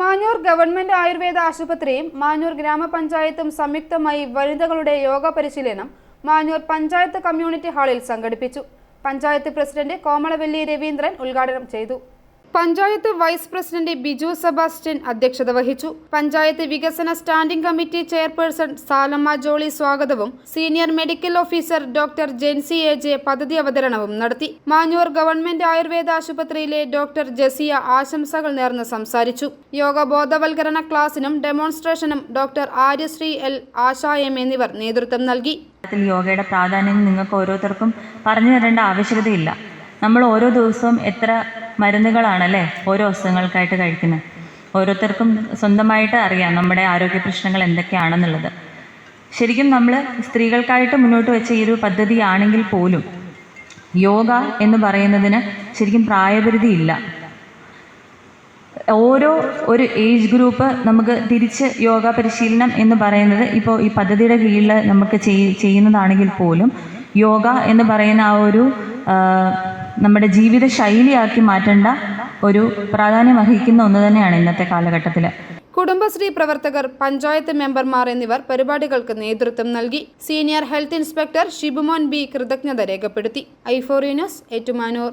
Manjoor government Ayurveda ആശുപത്രിയും മാഞ്ഞൂർ ഗ്രാമപഞ്ചായത്തും സംയുക്തമായി വനിതകളുടെ യോഗ പരിശീലനം മാഞ്ഞൂർ പഞ്ചായത്ത് കമ്മ്യൂണിറ്റി ഹാളിൽ സംഘടിപ്പിച്ചു. പഞ്ചായത്ത് പ്രസിഡന്റ് കോമളവെല്ലി രവീന്ദ്രൻ ഉദ്ഘാടനം ചെയ്തു. Panchayat vice president Biju Sebastian അധ്യക്ഷത വഹിച്ചു. പഞ്ചായത്ത് വികസന standing committee chairperson Salamma Jolly സ്വാഗതവും senior medical officer doctor Jency A J പദ്ധതി അവതരണവും നടത്തി. മാഞ്ഞൂർ ഗവൺമെന്റ് ആയുർവേദ ആശുപത്രിയിലെ ഡോക്ടർ ജസിയ ആശംസകൾ നേർന്ന് സംസാരിച്ചു. യോഗ ബോധവൽക്കരണ ക്ലാസിനും ഡെമോൺസ്ട്രേഷനും doctor Aryasree L Asha M എന്നിവർ നേതൃത്വം നൽകി. യോഗയുടെ പ്രാധാന്യം നിങ്ങൾക്ക് ഓരോരുത്തർക്കും പറഞ്ഞു തരേണ്ട ആവശ്യകതയില്ല. നമ്മൾ ഓരോ ദിവസവും എത്ര മരുന്നുകളാണല്ലേ ഓരോ അസുഖങ്ങൾക്കായിട്ട് കഴിക്കുന്നത്. ഓരോരുത്തർക്കും സ്വന്തമായിട്ട് അറിയാം നമ്മുടെ ആരോഗ്യ പ്രശ്നങ്ങൾ എന്തൊക്കെയാണെന്നുള്ളത്. ശരിക്കും നമ്മൾ സ്ത്രീകൾക്കായിട്ട് മുന്നോട്ട് വെച്ച ഈ ഒരു പദ്ധതിയാണെങ്കിൽ പോലും യോഗ എന്ന് പറയുന്നതിന് ശരിക്കും പ്രായപരിധിയില്ല ഓരോ ഒരു ഏജ് ഗ്രൂപ്പ് നമുക്ക് തിരിച്ച് യോഗ പരിശീലനം എന്ന് പറയുന്നത് ഇപ്പോൾ ഈ പദ്ധതിയുടെ കീഴിൽ നമുക്ക് ചെയ്യുന്നതാണെങ്കിൽ പോലും യോഗ എന്ന് പറയുന്ന ആ ഒരു നമ്മുടെ ജീവിത ശൈലിയാക്കി മാറ്റേണ്ട ഒരു പ്രാധാന്യം അർഹിക്കുന്ന ഒന്ന് തന്നെയാണ് ഇന്നത്തെ കാലഘട്ടത്തിൽ കുടുംബശ്രീ പ്രവർത്തകർ പഞ്ചായത്ത് മെമ്പർമാർ എന്നിവർ പരിപാടികൾക്ക് നേതൃത്വം നൽകി. Senior health inspector Shibumon B കൃതജ്ഞത രേഖപ്പെടുത്തി. ഐഫോറിയനസ് ഏറ്റുമാനൂർ.